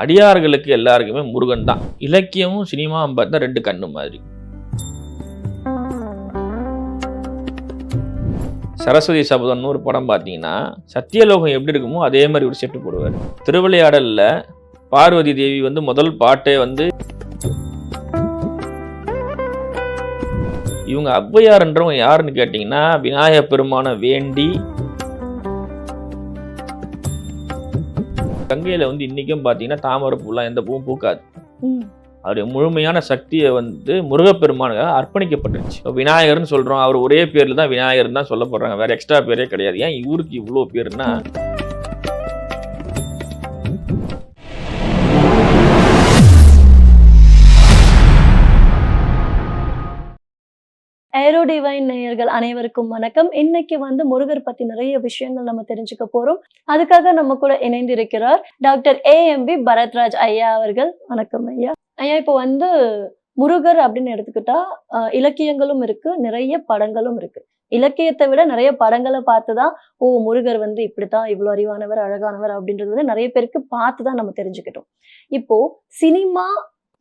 அடியார்களுக்கு எல்லாருக்குமே முருகன் தான். இலக்கியமும் சினிமாவும் பார்த்தா ரெண்டு கண்ணு மாதிரி. சரஸ்வதி சபதம்னு ஒரு படம் பார்த்தீங்கன்னா சத்தியலோகம் எப்படி இருக்குமோ அதே மாதிரி ஒரு செட்டு போடுவார். திருவிளையாடலில் பார்வதி தேவி வந்து முதல் பாட்டே வந்து இவங்க ஔவையார்ன்றவங்க யாருன்னு கேட்டிங்கன்னா விநாயக பெருமானை வேண்டி கங்கையில வந்து இன்னைக்கும் பார்த்தீங்கன்னா தாமரை பூலாம் எந்த பூவும் பூக்காது. அவருடைய முழுமையான சக்தியை வந்து முருகப்பெருமானுக்காக அர்ப்பணிக்கப்பட்டுருச்சு. இப்போ விநாயகர்னு சொல்றோம் அவர் ஒரே பேர்ல தான் விநாயகர் தான் சொல்லப்படுறாங்க. வேற எக்ஸ்ட்ரா பேரே கிடையாது. ஏன் இவருக்கு இவ்வளோ பேருன்னா ஏரோ டிவைன் நேயர்கள் அனைவருக்கும் வணக்கம். இன்னைக்கு வந்து முருகர் பத்தி நிறைய விஷயங்கள் நம்ம தெரிஞ்சுக்க போறோம். அதுக்காக நம்ம கூட இணைந்திருக்கிறார் doctor A M P Bharathraj ஐயா அவர்கள். வணக்கம் ஐயா. ஐயா இப்போ வந்து முருகர் அப்படின்னு எடுத்துக்கிட்டா அஹ், இலக்கியங்களும் இருக்கு நிறைய படங்களும் இருக்கு. இலக்கியத்தை விட நிறைய படங்களை பார்த்துதான் ஓ முருகர் வந்து இப்படித்தான் இவ்வளவு அறிவானவர் அழகானவர் அப்படின்றது வந்து நிறைய பேருக்கு பார்த்து தான் நம்ம தெரிஞ்சுக்கிட்டோம். இப்போ சினிமா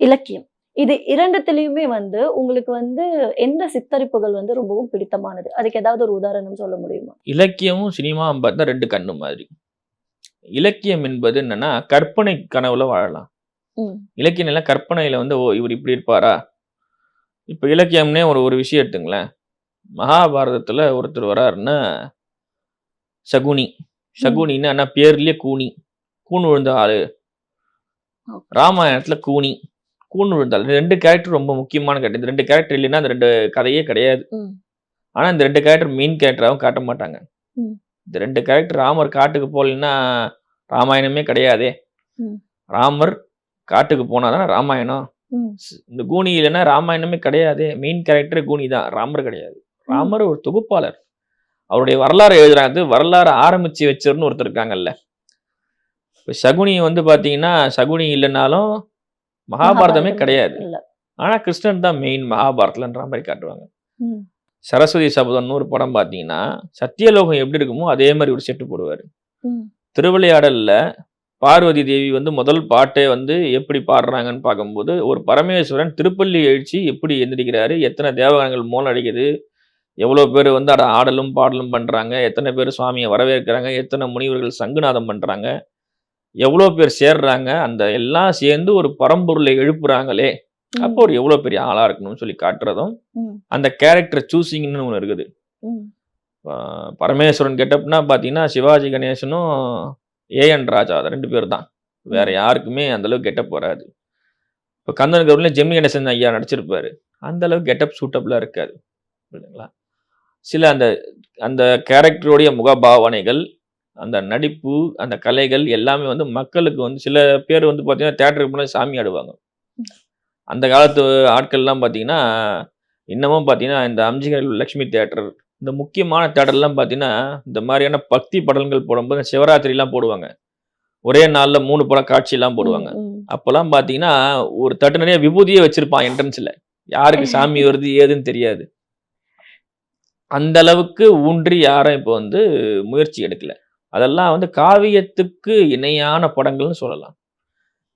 இலக்கியம். இது இரண்டுத்திலயுமே வந்து உங்களுக்கு வந்து எந்த சித்தரிப்புகள் வந்து ரொம்பவும் பிடித்தமானது? அதுக்கு ஏதாவது ஒரு உதாரணம் சொல்ல முடியுமா? இலக்கியமும் சினிமாவும் பார்த்தா ரெண்டு கண்ணு மாதிரி. இலக்கியம் என்பது என்னன்னா கற்பனை கனவுல வாழலாம். இலக்கியம் எல்லாம் கற்பனையில வந்து ஓ இவர் இப்படி இருப்பாரா? இப்போ இலக்கியம்னே ஒரு ஒரு விஷயம் எடுத்துங்களேன். மகாபாரதத்துல ஒருத்தர் வராருன்னா சகுனி. சகுனின்னு பேர்லயே கூனி. கூண் விழுந்த ஆளு. ராமாயணத்துல கூனி. கூண் விழுந்தாள் இந்த ரெண்டு கேரக்டர் ரொம்ப முக்கியமான கேரக்டர் இந்த ரெண்டு கேரக்டர் இல்லைன்னா அந்த ரெண்டு கதையே கிடையாது. ஆனா இந்த ரெண்டு கேரக்டர் மெயின் கேரக்டராகவும் காட்ட மாட்டாங்க. இந்த ரெண்டு கேரக்டர் ராமர் காட்டுக்கு போகலைன்னா ராமாயணமே கிடையாதே. ராமர் காட்டுக்கு போனாதானே ராமாயணம்? இந்த கூனி இல்லைன்னா ராமாயணமே கிடையாதே. மெயின் கேரக்டர் கூனி தான். ராமர் கிடையாது. ராமர் ஒரு தொகுப்பாளர். அவருடைய வரலாறு எழுதுறாங்க. வரலாறு ஆரம்பிச்சு வச்சவர்னு ஒருத்தர் இருக்காங்கல்ல. இப்போ சகுனி வந்து பார்த்தீங்கன்னா சகுனி இல்லைனாலும் மகாபாரதமே கிடையாது இல்ல ஆனா கிருஷ்ணன் தான் மெயின் மகாபாரதம்ன்ற மாதிரி காட்டுவாங்க. சரஸ்வதி சபதம்னு ஒரு படம் பார்த்தீங்கன்னா சத்தியலோகம் எப்படி இருக்குமோ அதே மாதிரி ஒரு செட்டு போடுவார். திருவிளையாடல்ல பார்வதி தேவி வந்து முதல் பாட்டே வந்து எப்படி பாடுறாங்கன்னு பார்க்கும்போது ஒரு பரமேஸ்வரன் திருப்பள்ளி எழுச்சி எப்படி எந்திரிக்கிறாரு எத்தனை தேவகணங்கள் மோல் அடிக்குது எவ்வளோ பேர் வந்து அட ஆடலும் பாடலும் பண்ணுறாங்க எத்தனை பேர் சுவாமியை வரவேற்கிறாங்க எத்தனை முனிவர்கள் சங்குநாதம் பண்ணுறாங்க எவ்வளோ பேர் சேர்றாங்க அந்த எல்லாம் சேர்ந்து ஒரு பரம்பொருளை எழுப்புறாங்களே. அப்போ ஒரு எவ்வளோ பெரிய ஆளாக இருக்கணும்னு சொல்லி காட்டுறதும். அந்த கேரக்டர் சூசிங்னு ஒன்று இருக்குது. பரமேஸ்வரன் கெட்டப்னா பார்த்தீங்கன்னா சிவாஜி கணேசனும் ஏஎன் ராஜா ரெண்டு பேர் தான். வேற யாருக்குமே அந்த அளவுக்கு கெட்டப் வராது. இப்போ கந்தன் கவுரில் ஜெமினி கணேசன் ஐயா நடிச்சிருப்பாரு. அந்த அளவுக்கு கெட்டப் சூட்டபிளாக இருக்காது. புரியுதுங்களா? சில அந்த அந்த கேரக்டருடைய முகபாவனைகள் அந்த நடிப்பு அந்த கலைகள் எல்லாமே வந்து மக்களுக்கு வந்து சில பேர் வந்து பார்த்தீங்கன்னா தேட்டருக்கு போனால் சாமி ஆடுவாங்க. அந்த காலத்து ஆட்கள்லாம் பார்த்தீங்கன்னா இன்னமும் பார்த்தீங்கன்னா இந்த அம்ஜிகர் லக்ஷ்மி தேட்டர் இந்த முக்கியமான தேட்டர்லாம் பார்த்தீங்கன்னா இந்த மாதிரியான பக்தி படங்கள் போடும்போது சிவராத்திரிலாம் போடுவாங்க. ஒரே நாளில் மூணு படம் காட்சியெல்லாம் போடுவாங்க. அப்போல்லாம் பார்த்தீங்கன்னா ஒரு தட்டு நிறைய விபூதியே வச்சிருப்பான் என்ட்ரன்ஸில் யாருக்கு சாமி வருது ஏதுன்னு தெரியாது. அந்த அளவுக்கு ஊன்றி யாரும் இப்போ வந்து முயற்சி எடுக்கல. அதெல்லாம் வந்து காவியத்துக்கு இணையான படங்கள்னு சொல்லலாம்.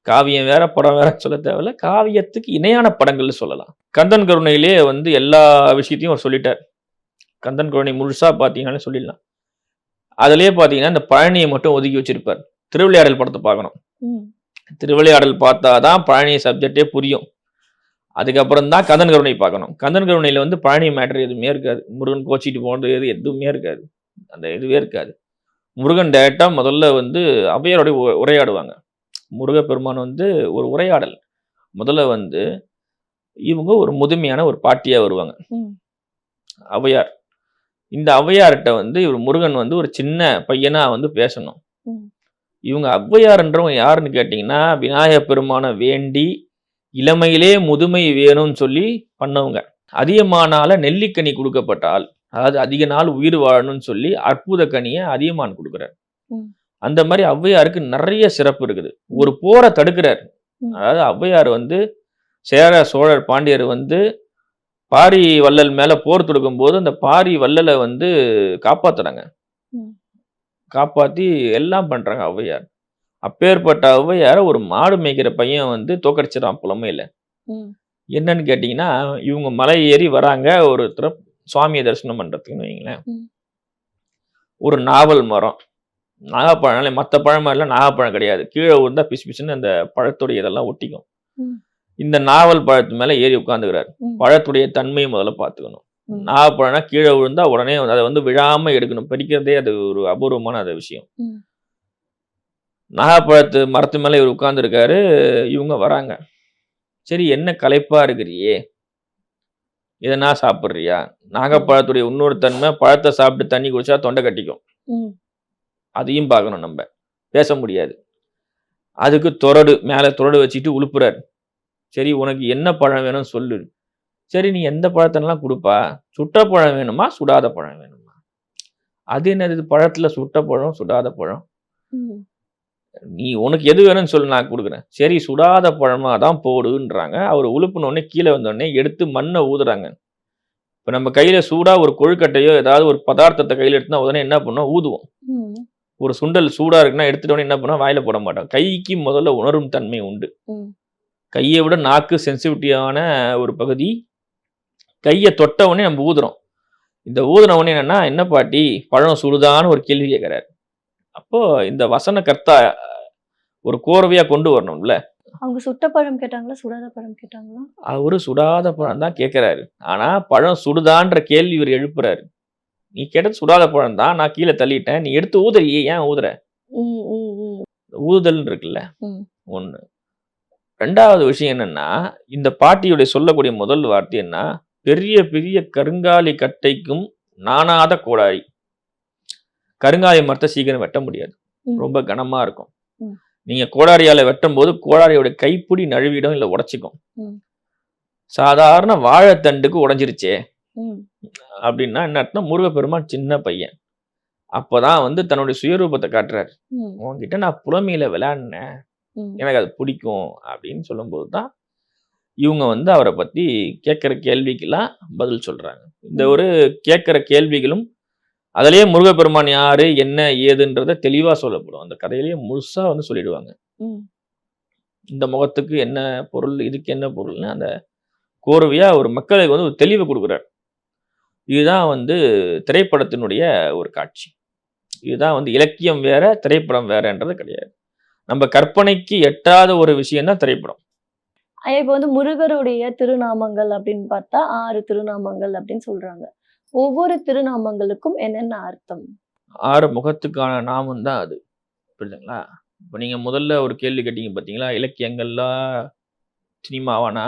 காவியம் வேற படம் வேற சொல்ல தேவையில்ல. காவியத்துக்கு இணையான படங்கள்னு சொல்லலாம். கந்தன் கருணையிலே வந்து எல்லா விஷயத்தையும் அவர் சொல்லிட்டார். கந்தன் கருணை முழுசா பார்த்தீங்கன்னாலே சொல்லிடலாம். அதுலயே பார்த்தீங்கன்னா இந்த பழனியை மட்டும் ஒதுக்கி வச்சிருப்பார். திருவிளையாடல் படத்தை பார்க்கணும். திருவிளையாடல் பார்த்தா தான் பழனி சப்ஜெக்டே புரியும். அதுக்கப்புறம் தான் கந்தன் கருணை பார்க்கணும். கந்தன் கருணையில் வந்து பழனி மேட்டர் எதுவுமே இருக்காது. முருகன் கோச்சிட்டு போனது எது எதுவுமே இருக்காது. அந்த இதுவே இருக்காது. முருகன் டேரெக்டாக முதல்ல வந்து அவையாரோட உ- உரையாடுவாங்க. முருகப்பெருமான் வந்து ஒரு உரையாடல். முதல்ல வந்து இவங்க ஒரு முதுமையான ஒரு பாட்டியாக வருவாங்க. ம். ஔவையார் இந்த ஔவையார்கிட்ட வந்து இவர் முருகன் வந்து ஒரு சின்ன பையனா வந்து பேசணும். இவங்க ஔவையார்ன்றவங்க யாருன்னு கேட்டிங்கன்னா விநாயக பெருமானை வேண்டி இளமையிலே முதுமை வேணும்னு சொல்லி பண்ணவங்க. அதியமானால நெல்லிக்கனி கொடுக்கப்பட்ட ஆள் அதாவது அதிக நாள் உயிர் வாழணும்னு சொல்லி அற்புத கனியை அதியமான் கொடுக்குறார். அந்த மாதிரி ஔவையாருக்கு நிறைய சிறப்பு இருக்குது ஒரு போரை தடுக்கிறார். அதாவது ஔவையார் வந்து சேர சோழர் பாண்டியர் வந்து பாரி வள்ளல் மேல போர் தொடுக்கும் போது அந்த பாரி வள்ளலை வந்து காப்பாத்துறாங்க. காப்பாத்தி எல்லாம் பண்றாங்க ஔவையார் அப்பேற்பட்ட ஔவையார ஒரு மாடு மேய்க்கிற பையன் வந்து தோக்கடிச்சிடறான் புலமையில. என்னன்னு கேட்டிங்கன்னா இவங்க மலை ஏறி வராங்க ஒருத்தர சுவாமியை தரிசனம் பண்றதுக்குன்னு வைங்களேன். ஒரு நாவல் மரம். நாகப்பழம் மற்ற பழம் மாதிரிலாம் நாகப்பழம் கிடையாது. கீழே விழுந்தா பிசு பிசுன்னு அந்த பழத்துடைய இதெல்லாம் ஒட்டிக்கும். இந்த நாவல் பழத்து மேல ஏறி உட்காந்துக்கிறாரு. பழத்துடைய தன்மையை முதல்ல பார்த்துக்கணும். ம். நாகப்பழம்னா கீழே விழுந்தா உடனே அதை வந்து விழாம எடுக்கணும். பறிக்கிறதே அது ஒரு அபூர்வமான அது விஷயம். நாகப்பழத்து மரத்து மேல இவர் உட்கார்ந்துருக்காரு. இவங்க வராங்க. சரி என்ன களைப்பா இருக்கிறியே? எதனா சாப்பிட்றியா? நாகப்பழத்துடைய இன்னொரு தன்மை பழத்தை சாப்பிட்டு தண்ணி குடிச்சா தொண்டை கட்டிக்கும். அதையும் பார்க்கணும் நம்ம. பேச முடியாது. அதுக்கு துறடு மேலே துறடு வச்சுட்டு உழுப்புறாரு. சரி உனக்கு என்ன பழம் வேணும் சொல்லு. சரி நீ எந்த பழத்தெல்லாம் கொடுப்பா? சுட்ட பழம் வேணுமா? சுடாத பழம் வேணுமா? அது என்னது? பழத்துல சுட்ட பழம் சுடாத பழம். நீ உனக்கு எது வேணும்னு சொல்லு நான் கொடுக்குறேன். சரி சுடாத பழமா தான் போடுன்றாங்க. அவர் உழுப்புன உடனே கீழே வந்த உடனே எடுத்து மண்ணை ஊதுறாங்க. இப்போ நம்ம கையில சூடா ஒரு கொழுக்கட்டையோ ஏதாவது ஒரு பதார்த்தத்தை கையில எடுத்தா உடனே என்ன பண்ணோம் ஊதுவோம். ஒரு சுண்டல் சூடா இருக்குன்னா எடுத்துட்ட உடனே என்ன பண்ணோம் வாயில போட மாட்டோம். கைக்கு முதல்ல உணரும் தன்மை உண்டு. கையை விட நாக்கு சென்சிட்டிவான ஒரு பகுதி. கையை தொட்ட உடனே நம்ம ஊதுறோம். இந்த ஊதுன உடனே என்னன்னா என்ன பாட்டி? பழம் சுடுதான்னு ஒரு கேள்வி கேட்கிறாரு. அப்போ இந்த வசன கர்த்தா ஒரு கோர்வையா கொண்டு வரணும்ல? அவங்க சுட்ட பழம் கேட்டாங்களா? சுடாத பழம் கேட்டாங்களா? அவரு சுடாத பழம் தான் கேட்கிறாரு ஆனா பழம் சுடுதான்ற கேள்வி இவர் எழுப்புறாரு. நீ கேட்டது சுடாத பழம் தான் நான் கீழே தள்ளிட்டேன். நீ எடுத்து ஊதுறியே ஏன் ஊதுற. ஊதுதல் இருக்குல்ல. ஒண்ணு. ரெண்டாவது விஷயம் என்னன்னா இந்த பாட்டியுடைய சொல்லக்கூடிய முதல் வார்த்தை என்ன? பெரிய பெரிய கருங்காலி கட்டைக்கும் நாணாத கோடாரி. கருங்காலி மரத்தை சீக்கிரம் வெட்ட முடியாது. ரொம்ப கனமா இருக்கும். நீங்க கோடாரியால வெட்டும் போது கோடாரியோட கைப்பிடி நழுவிடும் இல்ல உடைச்சிக்கும். சாதாரண வாழைத்தண்டுக்கு உடைஞ்சிருச்சே. அப்படின்னா என்ன அர்த்தம் முருகப்பெருமான் சின்ன பையன் அப்பதான் வந்து தன்னுடைய சுயரூபத்தை காட்டுறாரு. உன்கிட்ட நான் புலமையில விளையாடினேன். எனக்கு அது பிடிக்கும் அப்படின்னு சொல்லும்போது தான் இவங்க வந்து அவரை பத்தி கேட்குற கேள்விக்கெல்லாம் பதில் சொல்றாங்க இந்த ஒரு கேட்குற கேள்விகளும் அதுலயே முருகப்பெருமான் யாரு என்ன ஏதுன்றத தெளிவா சொல்லப்படும். அந்த கதையிலேயே முழுசா வந்து சொல்லிடுவாங்க. இந்த முகத்துக்கு என்ன பொருள் இதுக்கு என்ன பொருள்னு அந்த கோர்வையா ஒரு மக்களுக்கு வந்து ஒரு தெளிவை கொடுக்குறாரு. இதுதான் வந்து திரைப்படத்தினுடைய ஒரு காட்சி. இதுதான் வந்து இலக்கியம் வேற திரைப்படம் வேறன்றது கிடையாது. நம்ம கற்பனைக்கு எட்டாத ஒரு விஷயம் தான் திரைப்படம் இப்ப வந்து முருகருடைய திருநாமங்கள் அப்படின்னு பார்த்தா ஆறு திருநாமங்கள் அப்படின்னு சொல்றாங்க. ஒவ்வொரு திருநாமங்களுக்கும் என்னென்ன அர்த்தம்? ஆறு முகத்துக்கான நாமம் தான் அது. புரியுதுங்களா? இப்போ நீங்க முதல்ல ஒரு கேள்வி கேட்டீங்க பார்த்தீங்களா இலக்கியங்கள்லாம் சினிமாவானா.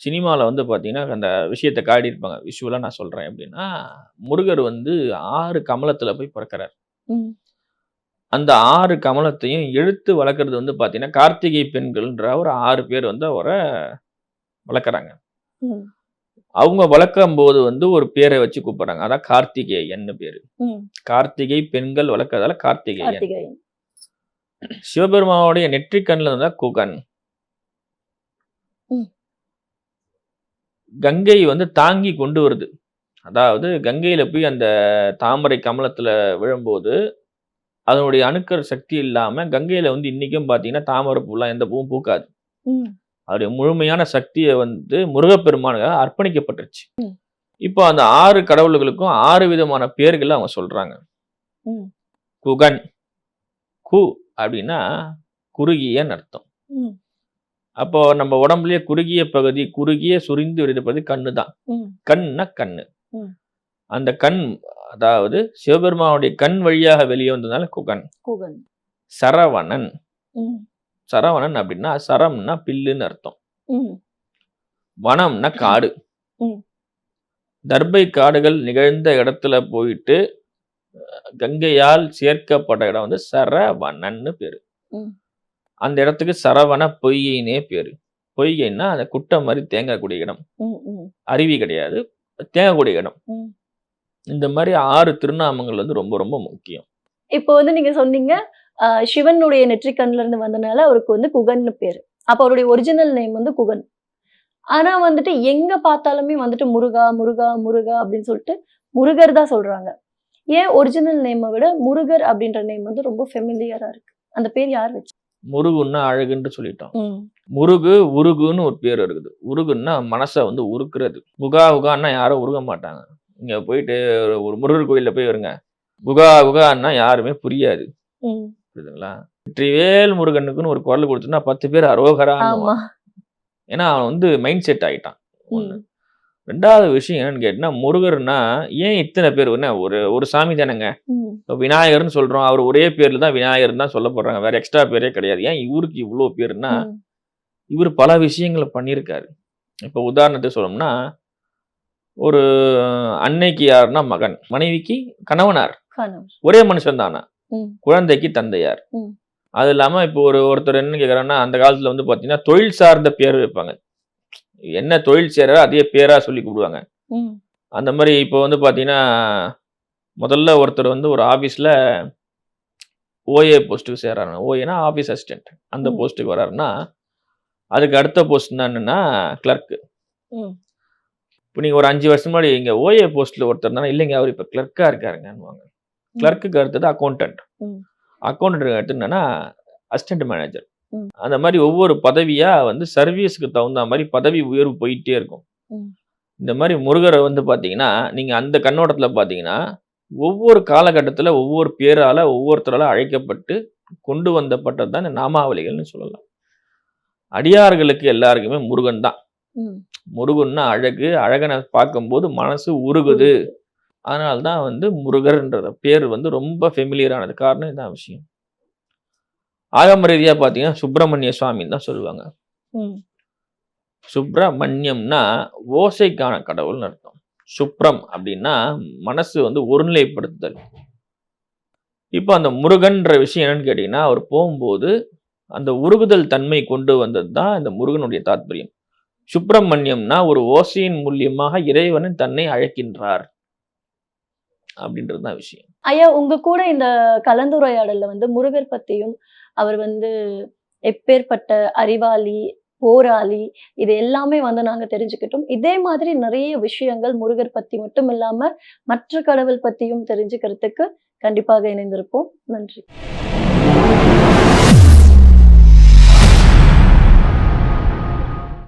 சினிமாவில் வந்து பார்த்தீங்கன்னா அந்த விஷயத்தை காட்டியிருப்பாங்க. விஷுவலாக நான் சொல்கிறேன் எப்படின்னா முருகர் வந்து ஆறு கமலத்தில் போய் பிறக்கிறார். அந்த ஆறு கமலத்தையும் எடுத்து வளர்க்குறது வந்து பார்த்தீங்கன்னா கார்த்திகை பெண்கள்ன்ற ஒரு ஆறு பேர் வந்து அவரை வளர்க்குறாங்க. அவங்க வளர்க்கும் போது வந்து ஒரு பேரை வச்சு கூப்பிடுறாங்க. அதான் கார்த்திகேயன்னு பேரு. கார்த்திகை பெண்கள் வளர்க்கறதால கார்த்திகேயன். கார்த்திகேயன். சிவபெருமானுடைய நெற்றிக் கண்ணில் இருந்தா குகன். கங்கை வந்து தாங்கி கொண்டு வருது. அதாவது கங்கையில போய் அந்த தாமரை கமலத்துல விழும்போது அதனுடைய அணுக்கர் சக்தி இல்லாம கங்கையில வந்து இன்னைக்கும் பாத்தீங்கன்னா தாமரை பூலாம் எந்த பூவும் பூக்காது. அதோடைய முழுமையான சக்தியை வந்து முருகப்பெருமானுக்காக அர்ப்பணிக்கப்பட்டுருச்சு. இப்போ அந்த ஆறு கடவுள்களுக்கும் ஆறு விதமான பேர்கள் அவங்க சொல்றாங்க. குகன் கு அப்படின்னா குறுகியன்னு அர்த்தம். அப்போ நம்ம உடம்புலயே குறுகிய பகுதி குறுகிய சுரிந்து இருப்பது கண்ணு தான். கண்னா கண்ணு. அந்த கண் அதாவது சிவபெருமானுடைய கண் வழியாக வெளியே வந்ததுனால குகன் குகன் சரவணன். சரவணன் அப்படின்னா சரம்னா பில்லுன்னு அர்த்தம். வனம்னா காடு. தர்பை காடுகள் நிகழ்ந்த இடத்துல போயிட்டு கங்கையால் சேர்க்கப்பட்ட இடம் வந்து சரவணன்னு பேரு. அந்த இடத்துக்கு சரவண பொய்கைனே பேரு பொய்கைன்னா அந்த குட்டை மாதிரி தேங்கக்கூடிய இடம். அருவி கிடையாது தேங்கக்கூடிய இடம். இந்த மாதிரி ஆறு திருநாமங்கள் வந்து ரொம்ப ரொம்ப முக்கியம் இப்போ வந்து நீங்க சொன்னீங்க சிவனுடைய நெற்றிக்கண்ல இருந்து வந்தனால அவருக்கு வந்து குகன்னு பேரு. அப்ப அவருடைய ஒரிஜினல் நேம் வந்து குகன். ஆனா வந்துட்டு எங்க பார்த்தாலுமே வந்துட்டு முருகா முருகா முருகா அப்படின்னு சொல்லிட்டு முருகர் தான் சொல்றாங்க. ஏன் ஒரிஜினல் நேமை விட முருகர் அப்படின்ற நேம் வந்து ரொம்ப ஃபெமிலியரா இருக்கு. அந்த பேர் யார் வச்சு? முருகுன்னா அழகுன்னு சொல்லிட்டோம். முருகு உருகுன்னு ஒரு பேர் இருக்குது. உருகுன்னா மனசை வந்து உருக்குறது. உகா உகான்னா யாரும் உருக மாட்டாங்க. இங்க போயிட்டு ஒரு- முருகர் கோயில்ல போய் வருங்க. குகா குகான்னா யாருமே புரியாது. புரியுதுங்களா? வெற்றிவேல் முருகனுக்குன்னு ஒரு குரல் கொடுத்தோம்னா பத்து பேர் அரோகரா ஏன்னா அவன் வந்து மைண்ட் செட் ஆயிட்டான். ஒண்ணு. ம், ரெண்டாவது விஷயம் என்னன்னு கேட்டினா முருகர்னா ஏன் இத்தனை பேர் என்ன ஒரு ஒரு சாமி தானேங்க? இப்போ விநாயகர்னு சொல்றோம். அவர் ஒரே பேர்ல தான் விநாயகர் தான் சொல்ல போறாங்க வேற எக்ஸ்ட்ரா பேரே கிடையாது. ஏன் இவருக்கு இவ்வளோ பேருன்னா ம், இவர் பல விஷயங்களை பண்ணியிருக்காரு. இப்போ உதாரணத்துக்கு சொல்லணும்னா ஒரு அன்னைக்கு யாருன்னா மகன். மனைவிக்கு கணவனார். ஒரே மனுஷன் தானா. குழந்தைக்கு தந்தையார். அது இல்லாம இப்போ ஒரு ஒருத்தர் என்ன கேக்குறாருன்னா அந்த காலத்துல வந்து பாத்தீங்கன்னா தொழில் சார்ந்த பேர் வைப்பாங்க. என்ன தொழில் செய்யறோ அதே பேரா சொல்லி கூப்பிடுவாங்க. அந்த மாதிரி இப்போ வந்து பாத்தீங்கன்னா முதல்ல ஒருத்தர் வந்து ஒரு ஆபீஸ்ல ஓஏ போஸ்ட்டுக்கு சேர்றாரு ஓஏனா ஆபீஸ் அசிஸ்டன்ட் அந்த. போஸ்ட்டுக்கு வர்றாருன்னா அதுக்கு அடுத்த போஸ்ட் என்னன்னா கிளர்க்கு. இப்போ நீங்க ஒரு அஞ்சு வருஷம் முன்னாடி இங்க ஓஏ போஸ்ட்ல ஒருத்தர் இருந்தா இல்லைங்க அவர் இப்போ கிளர்க்கா இருக்காருங்கன்னுவாங்க. கிளர்க்குக்கு அடுத்தது அக்கௌண்டன்ட். அக்கௌண்டன்ட் அடுத்து என்னன்னா அசிஸ்டன்ட் மேனேஜர். அந்த மாதிரி ஒவ்வொரு பதவியா வந்து சர்வீஸ்க்கு தகுந்த மாதிரி பதவி உயர்வு போயிட்டே இருக்கும். இந்த மாதிரி முருகரை வந்து பாத்தீங்கன்னா நீங்க அந்த கண்ணோட்டத்துல பாத்தீங்கன்னா ஒவ்வொரு காலகட்டத்துல ஒவ்வொரு பேரால ஒவ்வொருத்தரால அழைக்கப்பட்டு கொண்டு வந்தப்பட்டது தான் நாமாவளிகள்னு சொல்லலாம் அடியார்களுக்கு எல்லாருக்குமே முருகன் தான். முருகன்னா அழகு அழகனை பார்க்கும்போது மனசு உருகுது அதனால தான் வந்து முருகர்ன்ற பேர் வந்து ரொம்ப ஃபெமிலியரானது காரணம் இதான் விஷயம். ஆகம ரீதியாக பார்த்தீங்கன்னா சுப்பிரமணிய சுவாமின்னு தான் சொல்லுவாங்க. சுப்பிரமணியம்னா ஓசைக்கான கடவுள்னு அர்த்தம். சுப்ரம் அப்படின்னா மனசு வந்து ஒருநிலைப்படுத்துதல். இப்போ அந்த முருகன்ற விஷயம் என்னன்னு கேட்டிங்கன்னா அவர் போகும்போது அந்த உருகுதல் தன்மை கொண்டு வந்தது தான் இந்த முருகனுடைய தாத்பரியம். சுப்பிரமணியம்னா ஒரு ஓசையின் மூலியமாக இறைவன் தன்னை அழைக்கின்றார். அப்படின்றது தான் விஷயம். ஐயா உங்க கூட இந்த கலந்துரையாடல்ல வந்து முருகர் பத்தியும் அவர் வந்து எப்பேற்பட்ட அறிவாளி போராளி இது எல்லாமே வந்து நாங்க தெரிஞ்சுக்கிட்டோம். இதே மாதிரி நிறைய விஷயங்கள் முருகர் பத்தி மட்டும் இல்லாம மற்ற கடவுள் பத்தியும் தெரிஞ்சுக்கிறதுக்கு கண்டிப்பாக இணைந்திருப்போம். நன்றி.